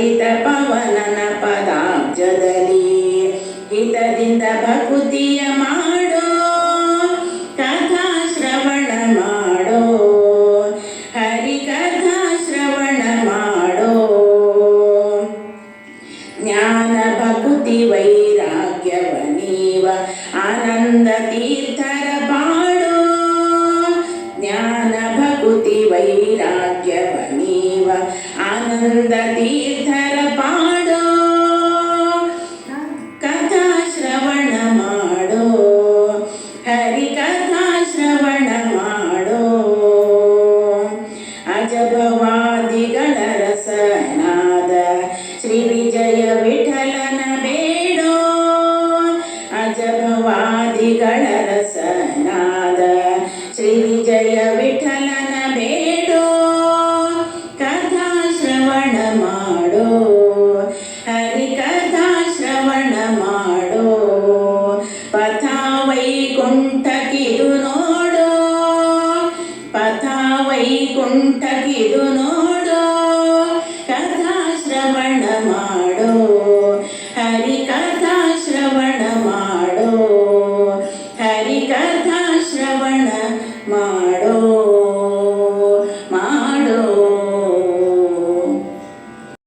ಪತಿತ ಪವನನ ಪದಾಬ್ಜದಲ್ಲಿ ಹಿತದಿಂದ ಭಕುತಿಯ ಮಾಡೋ, ಕಥಾ ಶ್ರವಣ ಮಾಡೋ, ಹರಿ ಕಥಾ ಶ್ರವಣ ಮಾಡೋ. ಜ್ಞಾನ ಭಕುತಿ ವೈರಾಗ್ಯವ ನೀವ, ಆನಂದ ತೀರ್ಥರ ಪಾಡೋ. ಜ್ಞಾನ ಭಕುತಿ ವೈರಾಗ್ಯವ ನೀವ, ಆನಂದ ತೀರ್ಥರ ರಸನಾದ ಶ್ರೀ ವಿಜಯ ವಿಠಲನ ಬೇಡೋ, ಕಥಾ ಶ್ರವಣ ಮಾಡೋ, ಹರಿ ಕಥಾ ಶ್ರವಣ ಮಾಡೋ ಪಥ ವೈಕುಂಠಕಿದು ನೋಡೋ ಪಥ ವೈಕುಂಠಕಿದು ನೋಡೋ. Mom.